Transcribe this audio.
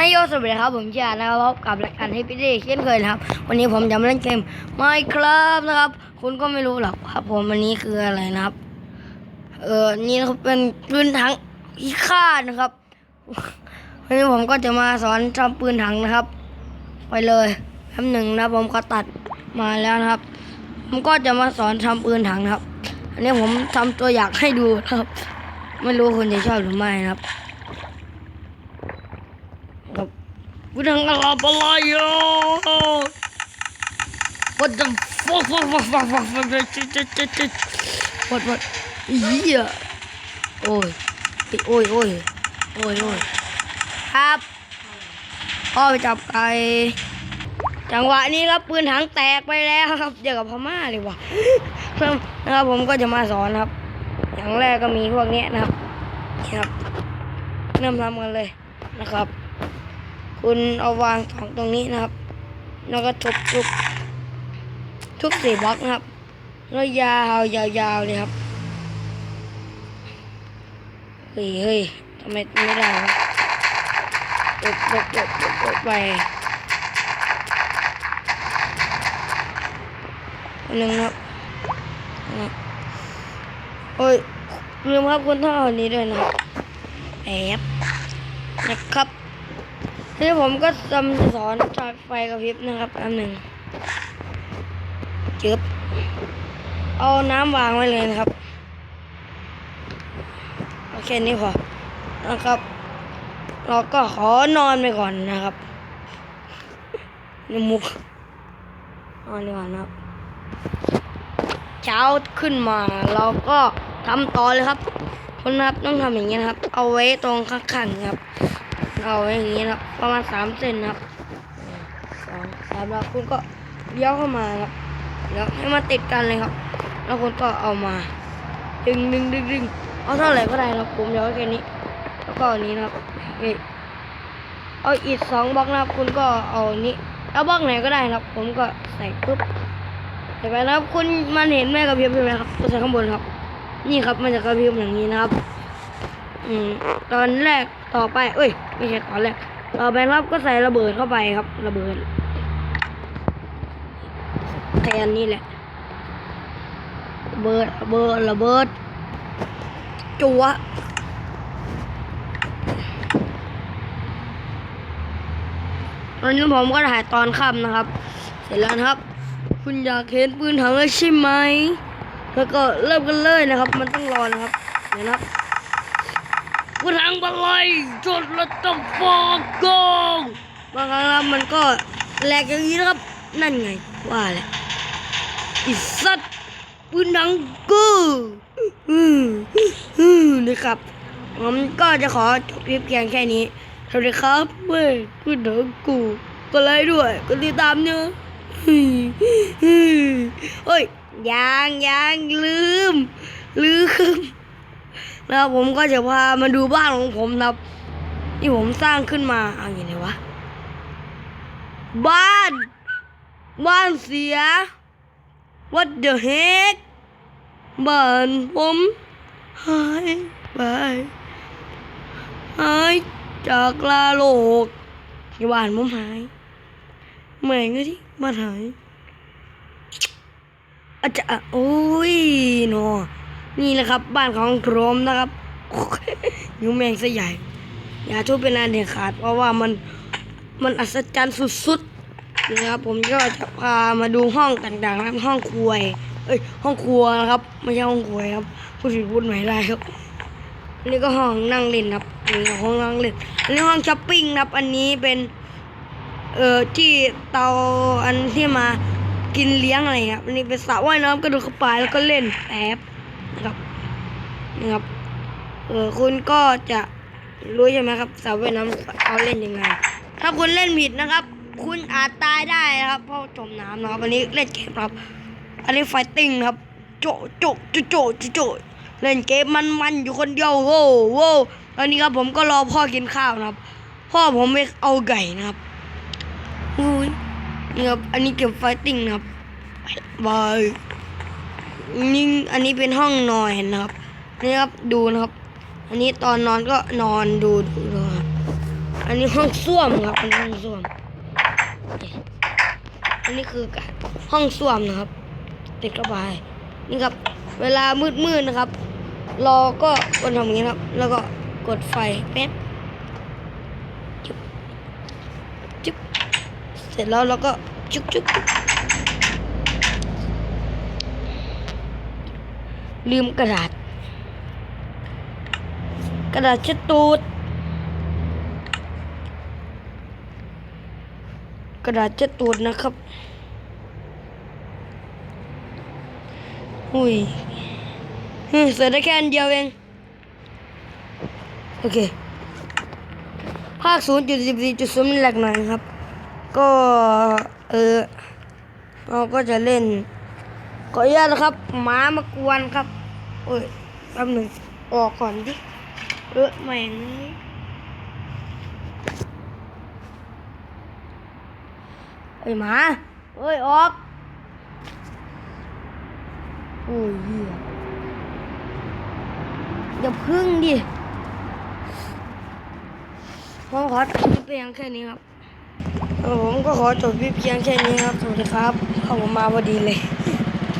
ให้โยสวัสดีครับผมเชื่ออานะครับพบกับรายการให้พี่ดีเช่นเคยนะครับ วันนี้ผมจะมาเล่นเกม Minecraft นะครับ คุณก็ไม่รู้หรอกครับผมวันนี้คืออะไรนะครับ เออนี่นะครับเป็นปืนถังอีค่าตนะครับ วันนี้ผมก็จะมาสอนทำปืนถังนะครับ ไปเลยแป๊บหนึ่งนะผมก็ตัดมาแล้วนะครับ ผมก็จะมาสอนทำปืนถังนะครับ อันนี้ผมทำตัวอย่างให้ดูนะครับ ไม่รู้คุณจะชอบหรือไม่นะครับ กูทำอะไรอะไรอะ What the fuck fuck fuck fuck fuck fuck What what เหี้ยโอ้ยโอ้ยโอ้ยโอ้ยโอ้ยครับพ่อไปจับไก่จังหวะนี้ครับปืนถังแตกไปแล้วครับเดียวกับพม่าเลยว่ะนะครับผมก็จะมาสอนครับ อย่างแรกก็มีพวกนี้นะครับครับเริ่มทำกันเลยนะครับ คุณเอาวางของตรงนี้นะครับ แล้วก็ทุบทุบทุบสี่บล็อกนะครับ แล้วยาวยาวๆเลยครับ เฮ้ยเฮ้ยทำไมไม่ได้วะตบตบตบตบตบไปอันหนึ่งครับอะโอ้ยลืมครับคุณต้องเอาอันนี้ด้วยนะแอบนะครับ นี้ผมก็จำสอนฉากไฟกระพริบนะครับอันหนึ่งจึบเอาน้ำวางไว้เลยนะครับโอเคนี้พอนะครับ เราก็ขอนอนไปก่อนนะครับนี่มุกนอนดีกว่านะครับ เช้าขึ้นมาเราก็ทำต่อเลยครับคนนะครับต้องทำอย่างนี้นะครับ เอาไว้ตรงข้างๆครับ เอาอย่างนี้นะครับประมาณสามเซนนะครับสองสามแล้วคุณก็เลี้ยวเข้ามาครับเลี้ยวให้มันติดกันเลยครับ แล้วคุณก็เอามา ดึงดึงดึงดึงเอาเท่าไหร่ก็ได้นะครับผมเดี๋ยวแค่นี้ แล้วก็อันนี้นะครับเอ้ยเอาอิฐสองบล็อกนะครับ คุณก็เอานี้เอาบล็อกไหนก็ได้นะครับ ผมก็ใส่ปุ๊บใส่ไปนะครับ คุณมันเห็นแม่กระพริบใช่ไหมครับก็ใส่ข้างบนครับ นี่ครับมันจะกระพริบอย่างนี้นะครับ อืมตอนแรก ต่อไป เอ้ย ไม่ใช่ตอนแรกต่อไปครับก็ใส่ระเบิดเข้าไปครับ ระเบิดแทนนี่แหละระเบิดระเบิดระเบิด จัวตอนนี้ผมก็ถ่ายตอนค่ำนะครับ เสร็จแล้วครับ คุณอยากเห็นปืนถังเลยใช่ไหมแล้วก็เริ่มกันเลยนะครับ มันต้องรอนะครับ เดี๋ยวนะครับ กูทางบันไลจนระตบฟอกกงบางครั้งมันก็แหลกอย่างนี้นะครับ นั่นไง ว่าแหละอิสัตว์ปืนดังกูอืมอืมนะครับ ผมก็จะขอจบคลิปเพียงแค่นี้สวัสดีครับเว้ยปืนดังกูก็ไลค์ด้วยก็ติดตามเนอะอืมอืมเฮ้ยยังยังลืม ลืม แล้วผมก็จะพามาดูบ้านของผมนะครับ ที่ผมสร้างขึ้นมาเอาอย่างไรวะ บ้าน บ้านเสีย What the heck บ้านผมหายไปหายจากลาโลกบ้านผมหายเหมือนกันที่บ้านหายอาจจะโอ้ยเนอ นี่แหละครับ บ้านของโครมนะครับยุงแมงซะใหญ่ อย่าทุบเป็นอันเด็ดขาด เพราะว่ามันมันอัศจรรย์สุดๆนะครับผมก็จะพามาดูห้องต่างๆนะครับห้องครัวเอ้ยห้องครัวนะครับ ไม่ใช่ห้องครัวครับพูดผิดพูดใหม่ได้ครับอันนี้ก็ห้องนั่งเล่นครับนนี้ก็ห้องนั่งเล่นอันนี้ห้องช้อปปิ้งครับ อันนี้เป็นเอ่อที่เตาอันที่มากินเลี้ยงอะไรครับอันนี้เป็นสระว่ายน้ำกระโดดเข้าไปแล้วก็เล่นแป๊บ นะครับนะครับเออคุณก็จะรู้ใช่ไหมครับสาวว่ายน้ำเอาเล่นยังไง ถ้าคุณเล่นผิดนะครับ คุณอาจตายได้นะครับ เพราะจมน้ำนะครับอันนี้เล่นเกมครับ อันนี้ไฟติ้งครับ โจโจโจโจโจโจเล่นเกมมันๆอยู่คนเดียวโว้โว้ตอนนี้ครับผมก็รอพ่อกินข้าวนะครับ พ่อผมไปเอาไก่นะครับอุ้ยนี่ครับอันนี้เกมไฟติ้งนะครับบาย นี่อันนี้เป็นห้องนอนนะครับนี่ครับดูนะครับ อันนี้ตอนนอนก็นอนดูดูครับอันนี้ห้องส้วมครับอันนี้ห้องส้วม อันนี้คือห้องส้วมนะครับ ติดระบายนี่ครับ เวลามืดๆนะครับราก็กดทำอย่างนี้ครับ แล้วก็กดไฟแป๊บจุ๊บจุ๊บเสร็จแล้วเราก็จุ๊บจุ๊บจุ๊บ ลืมกระดาษ กระดาษเช็ดตูด กระดาษเช็ดตูดนะครับ อุ้ยเสร็จได้แค่อันเดียวเอง โอเค ภาคศูนย์จุดสิบสี่จุดศูนย์แหลกหน่อยครับ ก็ เออ เราก็จะเล่นขออนุญาตนะครับหมามากวนครับ โอ้ยแป๊บหนึ่งออกก่อนดิ เออแม่งไอ้ยหมาเอ้ย ออก โอ้ยเหี้ยอย่าพึ่งดิผมขอจบคลิปเพียงแค่นี้ครับผมก็ขอจบคลิปเพียงแค่นี้ครับ สวัสดีครับ เข้ามามาพอดีเลย